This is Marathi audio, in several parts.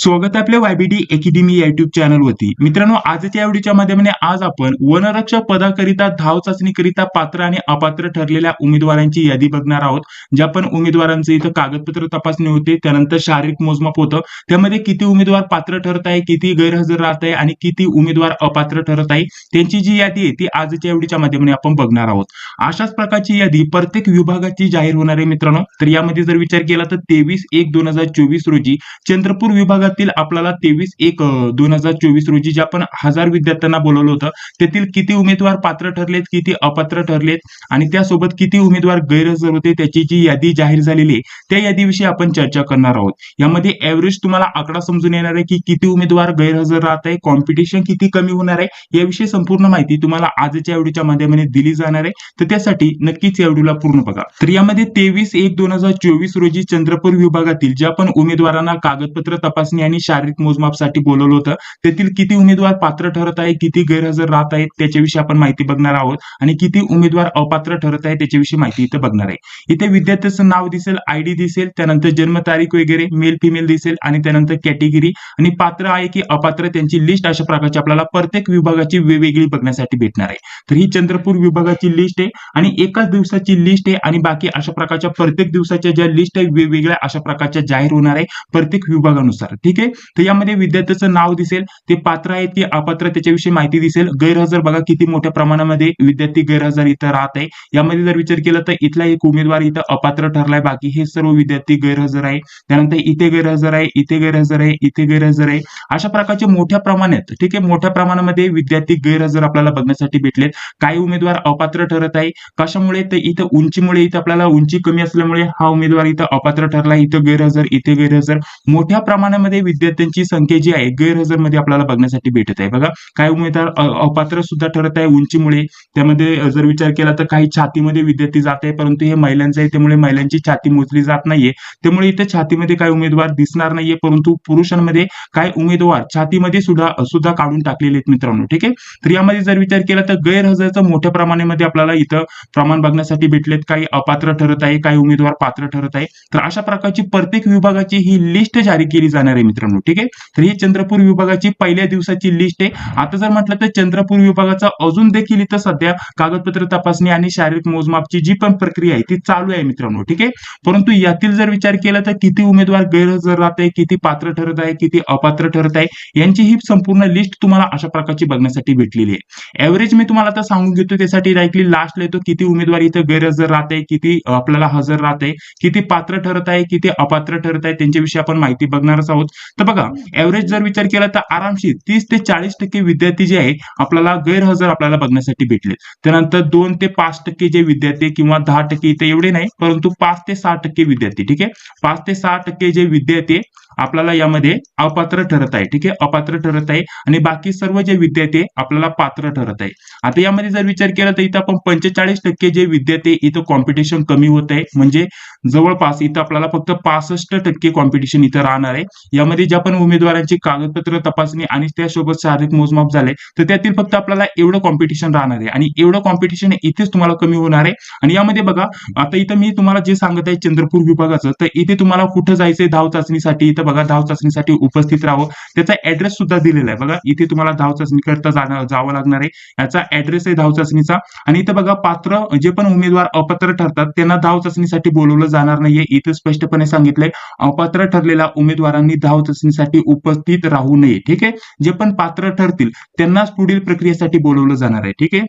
स्वागत आपल्या वायबीडी एकेडमी या युट्यूब चॅनल वरती. मित्रांनो आजच्या व्हिडिओच्या माध्यमाने आज आपण वनरक्षक पदाकरिता धाव चाचणीकरिता पात्र आणि अपात्र ठरलेल्या उमेदवारांची यादी बघणार आहोत ज्या पण उमेदवारांचे इथं कागदपत्र तपासणी होते त्यानंतर शारीरिक मोजमाप होतं त्यामध्ये किती उमेदवार पात्र ठरत आहे किती गैरहजर राहत आहे आणि किती उमेदवार अपात्र ठरत आहे त्यांची जी यादी आहे ती आजच्या व्हिडिओच्या माध्यमाने आपण बघणार आहोत. अशाच प्रकारची यादी प्रत्येक विभागाची जाहीर होणार आहे मित्रांनो. तर यामध्ये जर विचार केला तर तेवीस एक दोन हजार चोवीस रोजी चंद्रपूर विभागातील आपल्याला तेवीस एक दोन हजार चोवीस रोजी जे आपण हजार विद्यार्थ्यांना बोलवलं होतं तेथील किती उमेदवार पात्र ठरलेत किती अपात्र ठरलेत आणि त्यासोबत किती उमेदवार गैरहजर होते त्याची जी यादी जाहीर झालेली आहे त्या यादीविषयी आपण चर्चा करणार आहोत. यामध्ये एव्हरेज तुम्हाला आकडा समजून येणार आहे की किती उमेदवार गैरहजर राहत आहे कॉम्पिटिशन किती कमी होणार आहे याविषयी संपूर्ण माहिती तुम्हाला आजच्या व्हिडिओच्या माध्यमाने दिली जाणार आहे. तर त्यासाठी नक्कीच या व्हिडिओला पूर्ण बघा. तर यामध्ये तेवीस एक दोन हजार चोवीस रोजी चंद्रपूर विभागातील ज्या पण उमेदवारांना कागदपत्र तपासणी यांनी शारीरिक मोजमापसाठी बोलवलं होतं. तेथील किती उमेदवार पात्र ठरत आहे किती गैरहजर राहत आहेत त्याच्याविषयी आपण माहिती बघणार आहोत. आणि किती उमेदवार अपात्र ठरत आहे त्याच्याविषयी माहिती इथं बघणार आहे. इथे विद्यार्थ्याचं नाव दिसेल आयडी दिसेल त्यानंतर जन्मतारीख वगैरे मेल फिमेल दिसेल आणि त्यानंतर कॅटेगरी आणि पात्र आहे की अपात्र त्यांची लिस्ट अशा प्रकारची आपल्याला प्रत्येक विभागाची वेगवेगळी बघण्यासाठी भेटणार आहे. तर ही चंद्रपूर विभागाची लिस्ट आहे आणि एकाच दिवसाची लिस्ट आहे आणि बाकी अशा प्रकारच्या प्रत्येक दिवसाच्या ज्या लिस्ट आहे वेगवेगळ्या अशा प्रकारच्या जाहीर होणार आहे प्रत्येक विभागानुसार. ठीक आहे? तर यामध्ये विद्यार्थ्याचं नाव दिसेल ते पात्र आहेत की अपात्र त्याच्याविषयी माहिती दिसेल. गैरहजर बघा किती मोठ्या प्रमाणामध्ये विद्यार्थी गैरहजर इथं राहत आहे. यामध्ये जर विचार केला तर इथला एक उमेदवार इथं अपात्र ठरलाय. बाकी हे सर्व विद्यार्थी गैरहजर आहे त्यानंतर इथे गैरहजर आहे इथे गैरहजर आहे इथे गैरहजर आहे. अशा प्रकारचे मोठ्या प्रमाणात ठीक आहे? मोठ्या प्रमाणामध्ये विद्यार्थी गैरहजर आपल्याला बघण्यासाठी भेटलेत. काही उमेदवार अपात्र ठरत आहे. कशामुळे? तर इथं उंचीमुळे इथं आपल्याला उंची कमी असल्यामुळे हा उमेदवार इथं अपात्र ठरला इथं गैरहजर इथे गैरहजर. मोठ्या प्रमाणामध्ये विद्यार्थ्यांची संख्या जी आहे गैरहजरमध्ये आपल्याला बघण्यासाठी भेटत आहे. बघा काही उमेदवार अपात्र सुद्धा ठरत आहे उंचीमुळे. त्यामध्ये जर विचार केला तर काही छातीमध्ये विद्यार्थी जात आहे परंतु हे महिलांचं आहे त्यामुळे महिलांची छाती मोजली जात नाहीये. त्यामुळे इथे छातीमध्ये काही उमेदवार दिसणार नाहीये परंतु पुरुषांमध्ये काही उमेदवार छातीमध्ये सुद्धा सुद्धा काढून टाकलेले आहेत मित्रांनो ठीक आहे? तर यामध्ये जर विचार केला तर गैरहजरचं मोठ्या प्रमाणामध्ये आपल्याला इथं प्रमाण बघण्यासाठी भेटलेत. काही अपात्र ठरत आहे काही उमेदवार पात्र ठरत आहे. तर अशा प्रकारची प्रत्येक विभागाची ही लिस्ट जारी केली जाणार आहे. मित्रांनो. ठीक आहे? तर ही चंद्रपूर विभागाची पहिल्या दिवसाची लिस्ट आहे. आता जर म्हटलं तर चंद्रपूर विभागाचा अजून देखील इथं सध्या कागदपत्र तपासणी आणि शारीरिक मोजमापची जी पण प्रक्रिया आहे ती चालू आहे मित्रांनो. ठीक आहे? परंतु यातील जर विचार केला तर किती उमेदवार गैरहजर राहत आहे किती पात्र ठरत आहे किती अपात्र ठरत आहे यांची ही संपूर्ण लिस्ट तुम्हाला अशा प्रकारची बघण्यासाठी भेटलेली आहे. एव्हरेज मी तुम्हाला आता सांगून घेतो त्यासाठी डायरेक्टली लास्टला येतो किती उमेदवार इथं गैरहजर राहत आहे किती आपल्याला हजर राहत आहे किती पात्र ठरत आहे किती अपात्र ठरत आहे त्यांच्याविषयी आपण माहिती बघणारच आहोत. तर बघा ऍव्हरेज जर विचार केला तर आरामशीर तीस ते चाळीस टक्के विद्यार्थी जे आहे आपल्याला गैरहजर आपल्याला बघण्यासाठी भेटले त्यानंतर दोन ते पाच टक्के जे विद्यार्थी किंवा दहा टक्के इथे एवढे नाही परंतु पाच ते सहा टक्के विद्यार्थी ठीक आहे? पाच ते सहा टक्के जे विद्यार्थी आपल्याला यामध्ये अपात्र ठरत आहे. ठीक आहे? अपात्र ठरत आहे. आणि बाकी सर्व जे विद्यार्थी आपल्याला पात्र ठरत आहे. आता यामध्ये जर विचार केला तर इथं आपण पंचेचाळीस टक्के जे विद्यार्थी इथं कॉम्पिटिशन कमी होत आहे. म्हणजे जवळपास इथं आपल्याला फक्त पासष्ट टक्के कॉम्पिटिशन इथं राहणार आहे. यामध्ये ज्या पण उमेदवारांची कागदपत्र तपासणी आणि त्यासोबत शारीरिक मोजमाप झाले तर त्यातील फक्त आपल्याला एवढं कॉम्पिटिशन राहणार आहे. आणि एवढं कॉम्पिटिशन इथेच तुम्हाला कमी होणार आहे. आणि यामध्ये बघा आता इथं मी तुम्हाला जे सांगत आहे चंद्रपूर विभागाचं तर इथे तुम्हाला कुठं जायचंय धाव चाचणीसाठी? इथं बघा धाव चाचणीसाठी उपस्थित राहावं. त्याचा ऍड्रेस सुद्धा दिलेला आहे. बघा इथे तुम्हाला धाव चाचणी करता जावं लागणार आहे. याचा ऍड्रेस आहे धाव चाचणीचा. आणि इथं बघा पात्र जे पण उमेदवार अपात्र ठरतात त्यांना धाव चाचणीसाठी बोलवलं जाणार नाहीये. इथे स्पष्टपणे सांगितलंय अपात्र ठरलेल्या उमेदवारांनी धाव चाचणीसाठी उपस्थित राहू नये. ठीक आहे? जे पण पात्र ठरतील त्यांनाच पुढील प्रक्रियेसाठी बोलवलं जाणार आहे. ठीक आहे?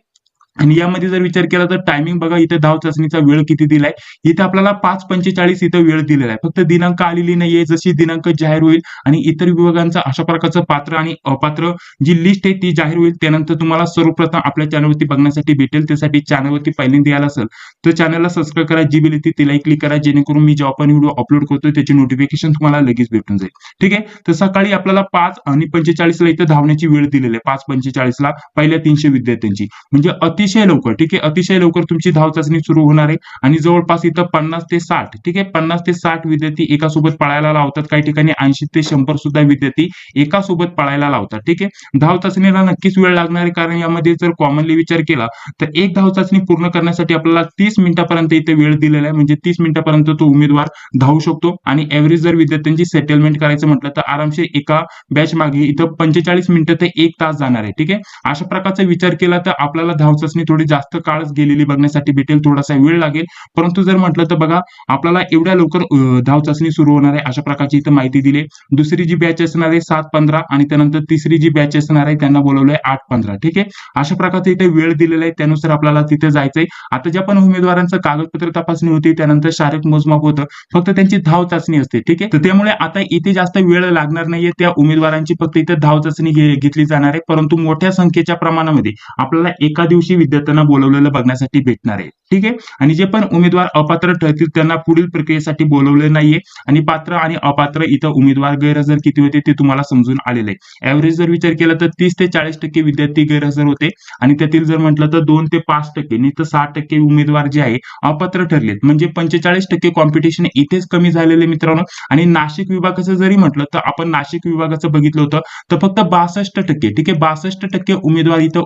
आणि यामध्ये जर विचार केला तर टायमिंग बघा इथे धाव चाचणीचा वेळ किती दिलाय? इथे आपल्याला पाच पंचेचाळीस इथं वेळ दिलेला आहे. फक्त दिनांक आलेली नाहीये जशी दिनांक जाहीर होईल आणि इतर विभागांचा अशा प्रकारचं पात्र आणि अपात्र जी लिस्ट आहे ती जाहीर होईल. त्यानंतर तुम्हाला सर्वप्रथम आपल्या चॅनलवरती बघण्यासाठी भेटेल. त्यासाठी चॅनलवरती पहिल्यांदा द्यायला असेल तर चॅनलला सबस्क्राईब करा. जी बिल येते तिलाही क्लिक करा. जेणेकरून मी जेव्हा पण व्हिडिओ अपलोड करतो त्याची नोटिफिकेशन तुम्हाला लगेच भेटून जाईल. ठीक आहे? तर सकाळी आपल्याला पाच आणि पंचेचाळीसला इथं धावण्याची वेळ दिलेली आहे. पाच पंचेचाळीसला पहिल्या तीनशे विद्यार्थ्यांची. म्हणजे अति अतिशय लवकर ठीक आहे? अतिशय लवकर तुमची धाव चाचणी सुरू होणार आहे. आणि जवळपास इथं पन्नास ते साठ ठीक आहे? पन्नास ते साठ विद्यार्थी एका सोबत पळायला लावतात. काही ठिकाणी ऐंशी ते शंभर सुद्धा विद्यार्थी एका सोबत पळायला लावतात ठीक आहे? धाव चाचणीला नक्कीच वेळ लागणार आहे. कारण यामध्ये जर कॉमनली विचार केला तर एक धाव चाचणी पूर्ण करण्यासाठी आपल्याला तीस मिनिटापर्यंत इथे वेळ दिलेला आहे. म्हणजे तीस मिनिटापर्यंत तो उमेदवार धावू शकतो. आणि एव्हरेज जर विद्यार्थ्यांची सेटलमेंट करायचं म्हटलं तर आरामशीर एका बॅच मागे इथं पंचेचाळीस मिनिटं ते एक तास जाणार आहे ठीक आहे? अशा प्रकारचा विचार केला तर आपल्याला धावचा चाचणी थोडी जास्त काळच गेलेली बघण्यासाठी भेटेल थोडासा वेळ लागेल. परंतु जर म्हटलं तर बघा आपल्याला एवढ्या लवकर धाव चाचणी सुरू होणार आहे अशा प्रकारची इथं माहिती दिली दुसरी जी बॅच असणार आहे सात पंधरा आणि त्यानंतर तिसरी जी बॅच असणार आहे त्यांना बोलवलंय आठ पंधरा. ठीक आहे? अशा प्रकारचं इथे वेळ दिलेला आहे त्यानुसार आपल्याला तिथे जायचंय. आता ज्या पण उमेदवारांचं कागदपत्र तपासणी होती त्यानंतर शारीरिक मोजमाप होतं फक्त त्यांची धाव चाचणी असते. ठीक आहे? तर त्यामुळे आता इथे जास्त वेळ लागणार नाहीये त्या उमेदवारांची फक्त इथे धाव चाचणी घे- घेतली जाणार आहे. परंतु मोठ्या संख्येच्या प्रमाणामध्ये आपल्याला एका दिवशी विद्यार्थ्यांना बोलवलेलं बघण्यासाठी भेटणार आहे. ठीक आहे? आणि जे पण उमेदवार अपात्र ठरतील त्यांना पुढील प्रक्रियेसाठी बोलवले नाहीये. आणि पात्र आणि अपात्र इथं उमेदवार गैरहजर किती होते ते तुम्हाला समजून आलेले आहे ऍव्हरेज जर विचार केला तर तीस ते चाळीस टक्के विद्यार्थी गैरहजर होते. आणि त्यातील जर म्हटलं तर दोन ते पाच टक्के नाही तर सहा टक्के उमेदवार जे आहे अपात्र ठरलेत. म्हणजे पंचेचाळीस टक्के कॉम्पिटिशन इथेच कमी झालेले मित्रांनो. आणि नाशिक विभागाचं जरी म्हटलं तर आपण नाशिक विभागाचं बघितलं होतं तर फक्त बासष्ट टक्के ठीक आहे? बासष्ट टक्के उमेदवार इथं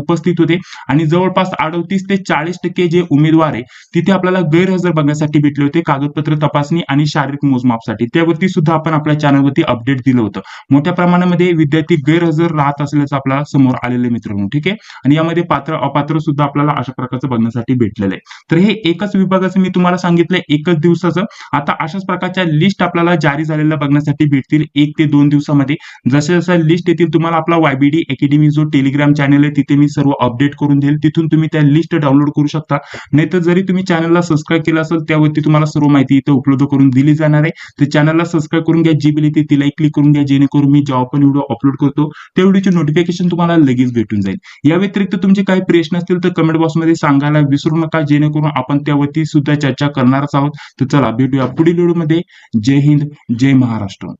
उपस्थित होते. आणि जवळपास अडतीस ते चाळीस टक्के जे उमेदवार आहे तिथे आपल्याला गैरहजर बघण्यासाठी भेटले होते कागदपत्र तपासणी आणि शारीरिक मोजमापसाठी. त्यावरती सुद्धा आपण आपल्या चॅनलवरती अपडेट दिलं होतं. मोठ्या प्रमाणामध्ये विद्यार्थी गैरहजर राहत असल्याचं आपल्याला समोर आलेले मित्रांनो ठीक आहे? आणि यामध्ये पात्र अपात्र सुद्धा आपल्याला अशा प्रकारचं बघण्यासाठी भेटलेलं आहे. तर हे एकच विभागाचं मी तुम्हाला सांगितलं एकच दिवसाचं. आता अशाच प्रकारच्या लिस्ट आपल्याला जारी झालेल्या बघण्यासाठी भेटतील एक ते दोन दिवसामध्ये. जशा जशा लिस्ट येतील तुम्हाला आपला वायबीडी अकॅडमी जो टेलिग्राम चॅनल आहे तिथे मी सर्व अपडेट करून देईल तिथून तुम्ही त्या लिस्ट डाउनलोड करू शकता. नाहीतर जरी तुम्ही चॅनलला सबस्क्राईब केला असेल त्यावरती तुम्हाला सर्व माहिती इथे उपलब्ध करून दिली जाणार आहे. तर चॅनलला सबस्क्राईब करून घ्या जी बिल येते तिलाही क्लिक करून घ्या जेणेकरून मी जेव्हा पण व्हिडिओ अपलोड करतो त्या व्हिडिओची नोटिफिकेशन तुम्हाला लगेच भेटून जाईल. या व्यतिरिक्त तुमचे काही प्रश्न असतील तर कमेंट बॉक्समध्ये सांगायला विसरू नका जेणेकरून आपण त्यावरती सुद्धा चर्चा करणारच आहोत. तर चला भेटूया पुढील व्हिडिओमध्ये जय हिंद जय महाराष्ट्र.